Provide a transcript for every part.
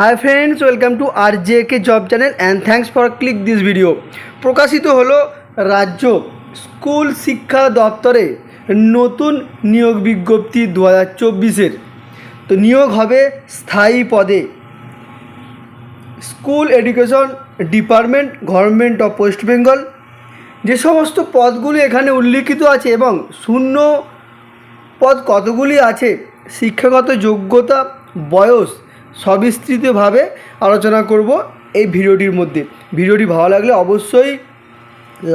Hi friends welcome to R J K job channel and thanks for click this video প্রকাশিত হলো রাজ্য school শিক্ষা দপ্তরে নতুন নিয়োগ বিজ্ঞপ্তি দু হাজার চব্বিশের। তো নিয়োগ হবে স্থায়ী পদে। School education department, government of West Bengal. যে সমস্ত পদগুলি এখানে উল্লিখিত আছে এবং শূন্য পদ কতগুলি আছে? শিক্ষাগত যোগ্যতা, বয়স সবিস্তৃতভাবে আলোচনা করব এই ভিডিওটির মধ্যে। ভিডিওটি ভালো লাগলে অবশ্যই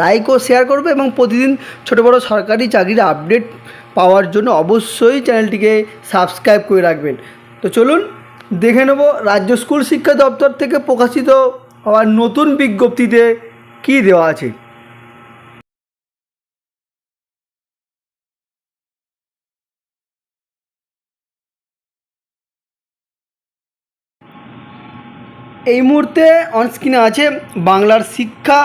লাইক ও শেয়ার করবে এবং প্রতিদিন ছোটো বড়ো সরকারি চাকরির আপডেট পাওয়ার জন্য অবশ্যই চ্যানেলটিকে সাবস্ক্রাইব করে রাখবেন। তো চলুন, দেখে নেব রাজ্য স্কুল শিক্ষা দপ্তর থেকে প্রকাশিত হওয়ার নতুন বিজ্ঞপ্তিতে কী দেওয়া আছে। এই মুহূর্তে অনস্ক্রিনে আছে বাংলার শিক্ষা,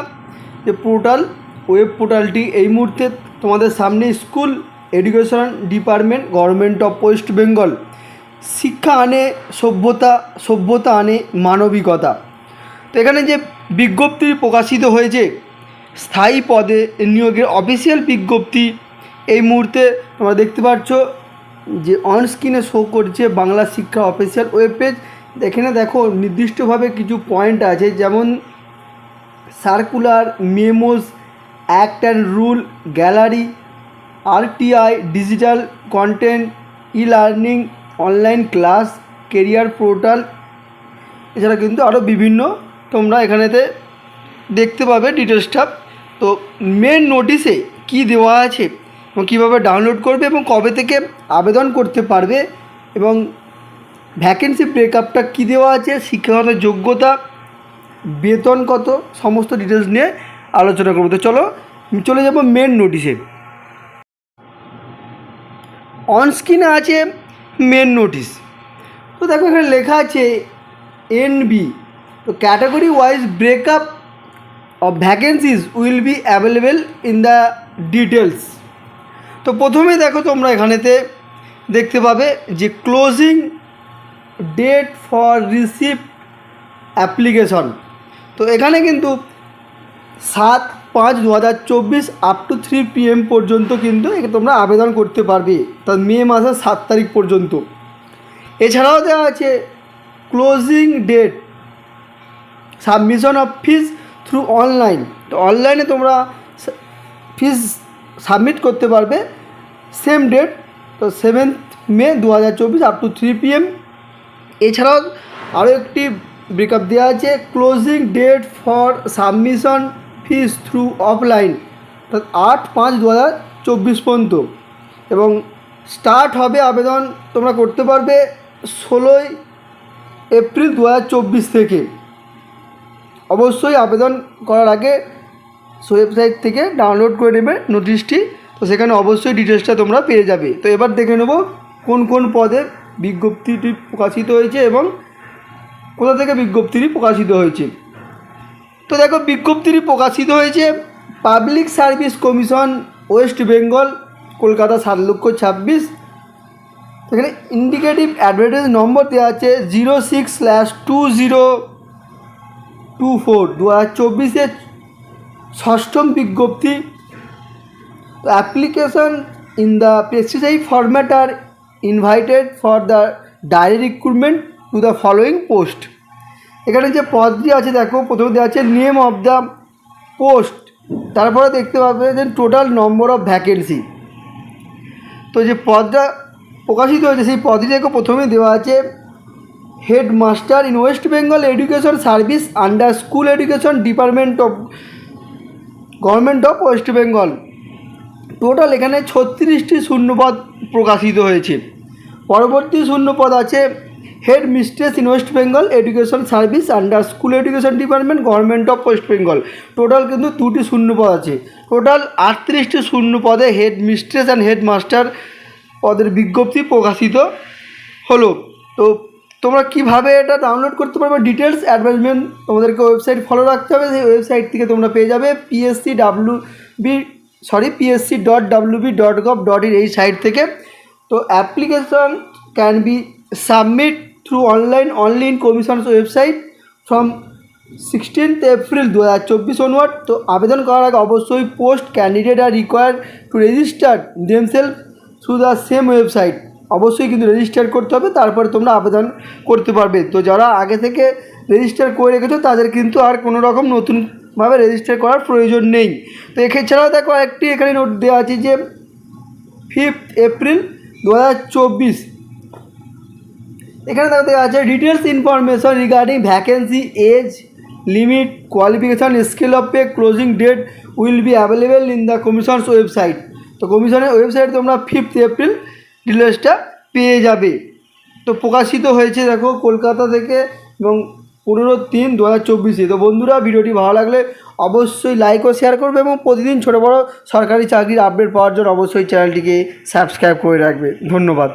যে পোর্টাল ওয়েব পোর্টালটি এই মুহূর্তে তোমাদের সামনে school education department government of West Bengal শিক্ষা আনে সভ্যতা সভ্যতা আনে মানবিকতা। তো এখানে যে বিজ্ঞপ্তি প্রকাশিত হয়েছে, স্থায়ী পদে নিয়োগের অফিসিয়াল বিজ্ঞপ্তি, এই মুহূর্তে তোমরা দেখতে পাচ্ছ যে অন স্ক্রিনে শো করছে বাংলা শিক্ষা অফিসিয়াল ওয়েব পেজ এখানে দেখো, নির্দিষ্টভাবে কিছু পয়েন্ট আছে, যেমন circular memos act and rule gallery RTI digital content e learning online class career portal এছাড়া কিন্তু আরও বিভিন্ন তোমরা এখানেতে দেখতে পাবে ডিটেলসটা তো মেন নোটিশে কি দেওয়া আছে এবং কীভাবে ডাউনলোড করবে এবং কবে থেকে আবেদন করতে পারবে এবং ভ্যাকেন্সি ব্রেকআপটা কী দেওয়া আছে? শিক্ষাগত যোগ্যতা, বেতন কত? সমস্ত ডিটেলস নিয়ে আলোচনা করব। তো চলো, চলে যাব মেন নোটিশে অন স্ক্রিনে আছে মেন নোটিশ তো দেখো এখানে লেখা আছে এনবি তো category wise breakup of vacancies will be available in the details তো প্রথমে দেখো তোমরা এখানেতে দেখতে পাবে যে closing date for receive application তো এখানে কিন্তু সাত পাঁচ দু হাজার চব্বিশ আপ টু থ্রি পিএম পর্যন্ত কিন্তু তোমরা আবেদন করতে পারবে। তা মে মাসের সাত তারিখ পর্যন্ত। এছাড়াও দেওয়া আছে closing date submission of fees through online তো অনলাইনে তোমরা ফিস সাবমিট করতে পারবে। সেম ডেট তো সেভেন্থ মে দু হাজার চব্বিশ আপ টু থ্রি পিএম এছাড়াও আরও একটি ব্রেকআপ দেওয়া আছে closing date for submission fees through offline অর্থাৎ আট পাঁচ দু হাজার চব্বিশ পর্যন্ত। এবং স্টার্ট হবে আবেদন তোমরা করতে পারবে ষোলোই এপ্রিল দু হাজার চব্বিশ থেকে। অবশ্যই আবেদন করার আগে ওয়েবসাইট থেকে ডাউনলোড করে নেবে নোটিশটি তো সেখানে অবশ্যই ডিটেলসটা তোমরা পেয়ে যাবে। তো এবার দেখে নেব কোন কোন পদে বিজ্ঞপ্তিটি প্রকাশিত হয়েছে এবং কোথা থেকে বিজ্ঞপ্তিটি প্রকাশিত হয়েছে? তো দেখো, বিজ্ঞপ্তিটি প্রকাশিত হয়েছে public service commission West Bengal, Kolkata সাত লক্ষ ছাব্বিশ। এখানে ইন্ডিকেটিভ অ্যাডভার্টাইজ নম্বর দেওয়া আছে zero six slash two zero two four. দু হাজার চব্বিশের ষষ্ঠম বিজ্ঞপ্তি। Application in the প্রেসিসাই format are invited for the direct recruitment to the following post এখানে যে পদটি আছে, দেখো, প্রথমে দেওয়া আছে নেম অফ দ্য পোস্ট তারপরে দেখতে পাবে যে টোটাল নম্বর অফ ভ্যাকেন্সি তো যে পদটা প্রকাশিত হয়েছে, সেই পদটি দেখো, প্রথমে দেওয়া আছে headmaster in West Bengal education service under school education department of government of West Bengal total এখানে ছত্রিশটি শূন্যপদ প্রকাশিত হয়েছে। পরবর্তী শূন্যপদ আছে head mistress in West Bengal education service under school education department government of West Bengal total কিন্তু দুটি শূন্যপদ আছে। টোটাল আটত্রিশটি শূন্য পদে head mistress and head master পদের বিজ্ঞপ্তি প্রকাশিত হলো। তো তোমরা কীভাবে এটা ডাউনলোড করতে পারবে? ডিটেলস অ্যাডভার্টাইজমেন্ট তোমাদেরকে ওয়েবসাইট ফলো রাখতে হবে। সেই ওয়েবসাইট থেকে তোমরা পেয়ে যাবে PSC W B sorry PSC dot W B dot gov dot in এই সাইট থেকে। তো application can be submit through online only in commission's website from sixteenth April দু হাজার চব্বিশ অনওয়ার্ড তো আবেদন করার আগে অবশ্যই post candidate are require to register themselves through the same website অবশ্যই কিন্তু রেজিস্টার করতে হবে, তারপরে তোমরা আবেদন করতে পারবে। তো যারা আগে থেকে রেজিস্টার করে রেখেছো, তাদের কিন্তু আর কোনো রকম নতুনভাবে রেজিস্টার করার প্রয়োজন নেই। তো এছাড়াও দেখো একটি এখানে নোট দেওয়া আছে যে ফিফথ এপ্রিল দু হাজার চব্বিশ। এখানে দেখো দেওয়া আছে details information regarding vacancy age limit qualification scale of pay closing date will be available in the commission's website তো কমিশনের ওয়েবসাইটে তোমরা ফিফথ এপ্রিল ডিটেলসটা পেয়ে যাবে। তো প্রকাশিত হয়েছে দেখো কলকাতা থেকে এবং পনেরো তিন দু হাজার চব্বিশে। তো বন্ধুরা, ভিডিওটি ভালো লাগলে অবশ্যই লাইক ও শেয়ার করবে এবং প্রতিদিন ছোটো বড়ো সরকারি চাকরির আপডেট পাওয়ার জন্য অবশ্যই চ্যানেলটিকে সাবস্ক্রাইব করে রাখবে। ধন্যবাদ।